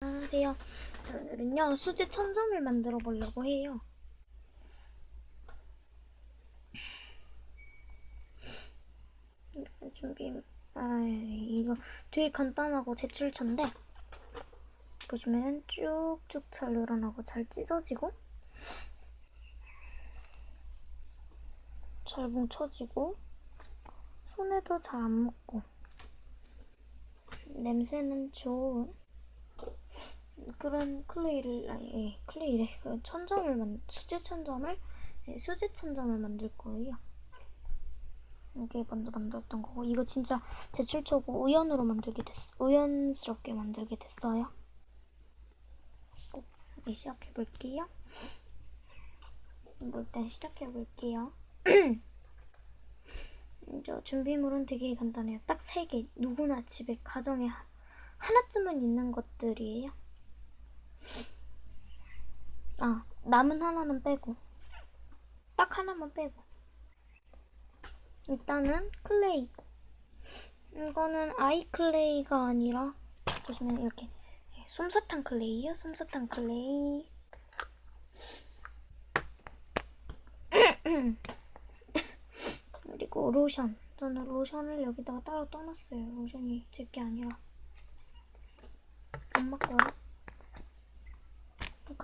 안녕하세요. 오늘은요 수제 천점을 만들어 보려고 해요. 준비. 아 이거 되게 간단하고 제출천데 보시면 쭉쭉 잘 늘어나고 잘 찢어지고 잘 뭉쳐지고 손에도 잘 안 묻고 냄새는 좋은 그런 클레이를 아니 예, 클레이를 그 천점을 만 수제 천점을 예, 수제 천점을 만들 거예요. 이게 먼저 만들었던 거고 이거 진짜 제출초고 우연으로 만들게 됐 우연스럽게 만들게 됐어요. 꼭 네, 시작해 볼게요. 일단 시작해 볼게요. 저 준비물은 되게 간단해요. 딱 세 개. 누구나 집에 가정에 하- 하나쯤은 있는 것들이에요. 아, 남은 하나는 빼고. 딱 하나만 빼고. 일단은 클레이. 이거는 아이 클레이가 아니라 보시면 이렇게 예, 솜사탕 클레이요. 솜사탕 클레이. 그리고 로션. 저는 로션을 여기다가 따로 떠놨어요. 로션이 제 게 아니라. 엄마 거요.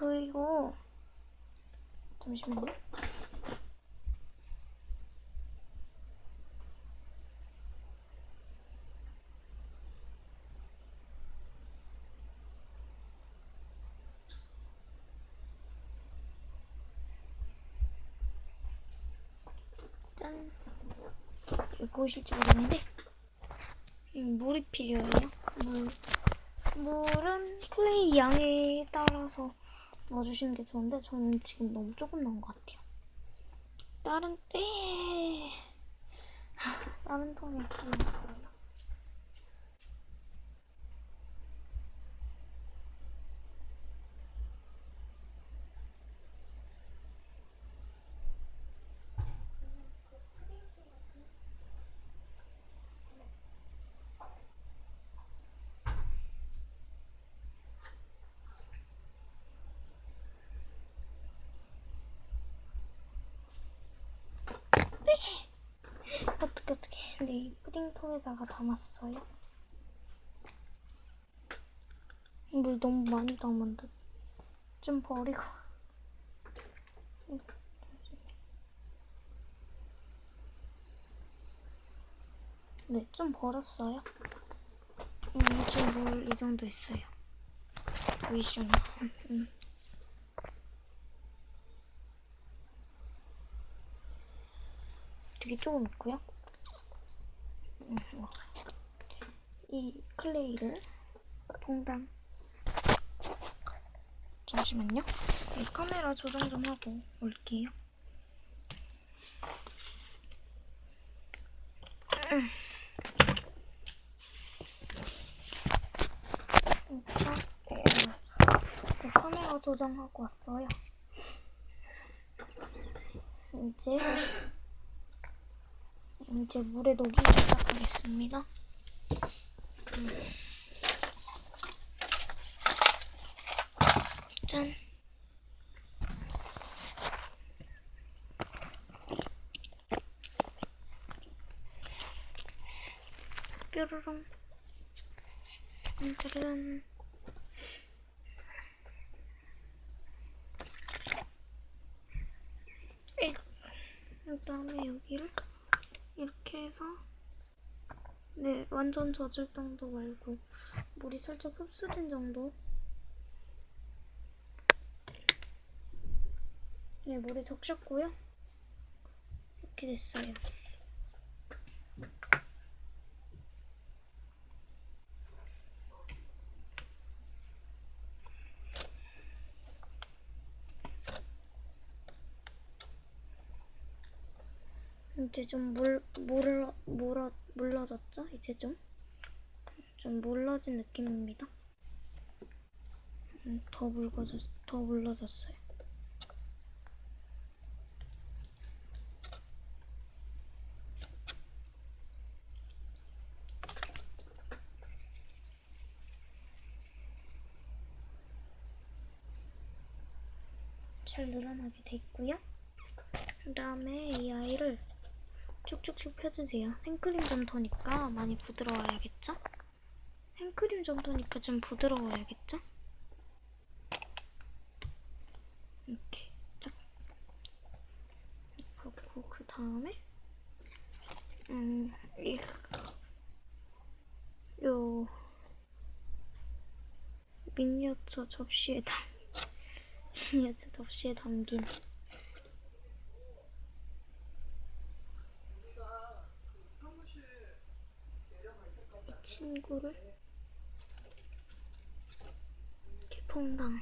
그리고 잠시만요. 짠. 이거 보실지 모르겠는데 음, 물이 필요해요. 물. 물은 클레이 양에 따라서 넣어주시는 게 좋은데 저는 지금 너무 조금 넣은 것 같아요. 다른 에 다른 통에 넣을 거예요. 어떻게 어떻게 근데 이 푸딩통에다가 담았어요. 물 너무 많이 담은 듯. 좀 버리고. 네, 좀 버렸어요. 음, 지금 물 이 정도 있어요. 보이시나? 음, 음. 되게 조금 있고요. 이 클레이를 퐁당 잠시만요. 이 카메라 조정 좀 하고 올게요. 카메라 조정하고 왔어요. 이제 이제 물에 녹이기 시작하겠습니다. 음. 짠. 뾰로롱. 오늘은 일- 그다음에 여기를 이렇게 해서 네 완전 젖을 정도 말고 물이 살짝 흡수된 정도? 네 물이 적셨고요. 이렇게 됐어요 이제 좀 물, 물을, 물어, 물러졌죠? 이제 좀. 좀 물러진 느낌입니다. 음, 더 묽어졌, 더 물러졌어요. 잘 늘어나게 돼 있고요. 그 다음에 이 아이를 쭉쭉쭉 펴주세요. 생크림 점토니까 많이 부드러워야겠죠? 생크림 점토니까 좀 부드러워야겠죠? 이렇게 쫙 그렇고 그 다음에 음, 이, 요 미니어처 접시에 담 미니어처 접시에 담긴 친구를 퐁당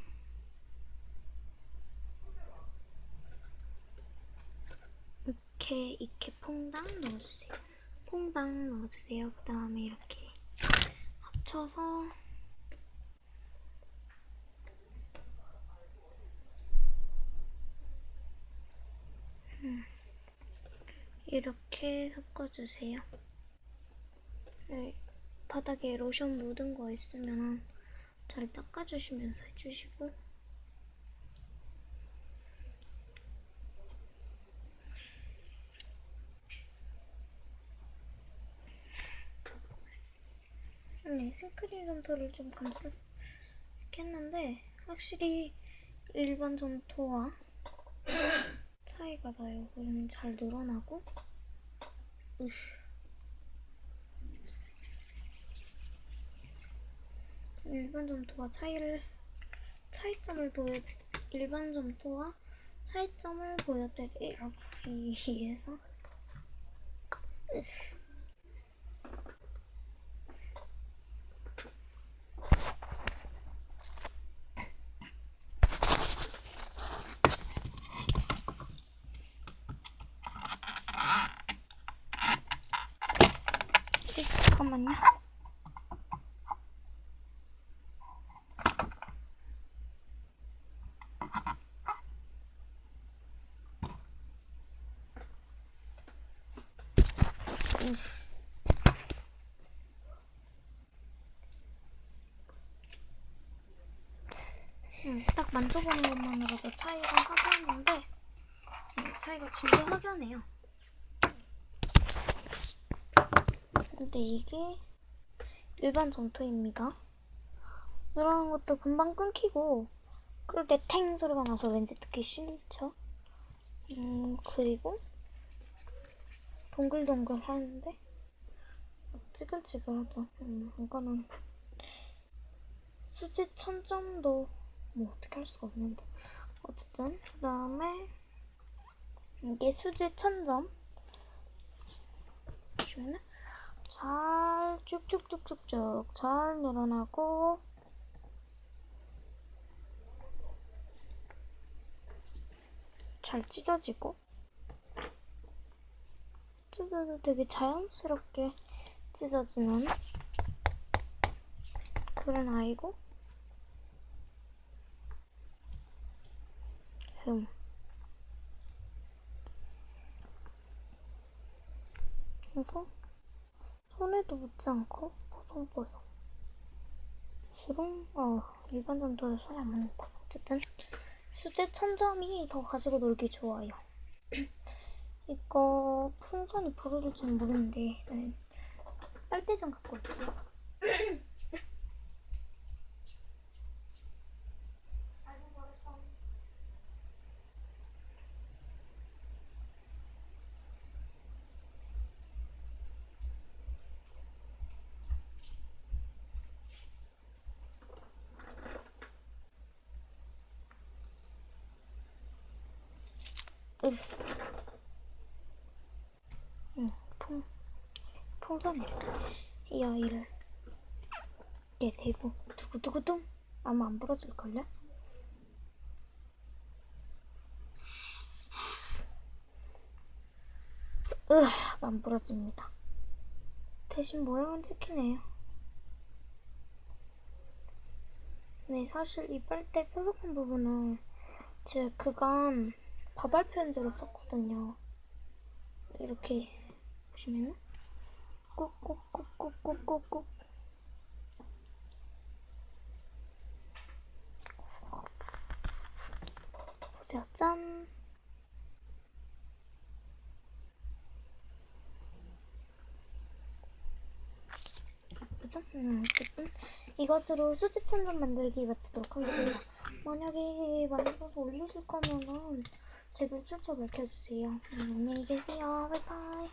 이렇게 이렇게 퐁당 넣어주세요. 퐁당 넣어주세요. 그 다음에 이렇게 합쳐서 음, 이렇게 섞어주세요. 네, 바닥에 로션 묻은 거 있으면 잘 닦아주시면서 해주시고 네, 생크림 점토를 좀 감쌌겠는데 확실히 일반 점토와 차이가 나요. 그러면 잘 늘어나고 으흐. 일반 점토와 차이를 차이점을 보여 일반 점토와 차이점을 보여드리기 위해서 잠깐만요. 음, 딱 만져보는 것만으로도 차이가 확연한데 음, 차이가 진짜 확연해요. 근데 이게 일반 점토입니다. 이런 것도 금방 끊기고 그럴 때 탱 소리가 나서 왠지 듣기 싫죠. 음 그리고 동글동글 하는데 찌글찌글하죠. 음, 이거는 수지 천점도 뭐 어떻게 할 수가 없는데. 어쨌든 그 다음에 이게 수지 천점. 보시면은 잘 쭉쭉쭉쭉쭉 잘 늘어나고 잘 찢어지고 찢어도 되게 자연스럽게 찢어지는 그런 아이고 흠 그래서 손에도 묻지 않고 보송보송. 수롱 어 일반 점토는 손에 안 묻는다 어쨌든 수제 천점이 더 가지고 놀기 좋아요. 이거 풍선이 부러질지는 모르는데 네. 빨대장 갖고 올게요 응. 풍선이래. 이 아이를 이렇게 대고 두구두구둥 아마 안 부러질걸요? 으악, 안 부러집니다. 대신 모양은 찍히네요. 네, 사실 이 빨대 뾰족한 부분을 제가 그간 바발 편지로 썼거든요. 이렇게 보시면은 꾹꾹꾹꾹꾹꾹꾹 보여주세요. 짠. 예쁘죠? 음, 어쨌든 이것으로 수지 천장 만들기 마치도록 하겠습니다. 만약에 만들어서 올리실 거면은 제 매출처 밝혀주세요. 음, 안녕히 계세요. 바이바이.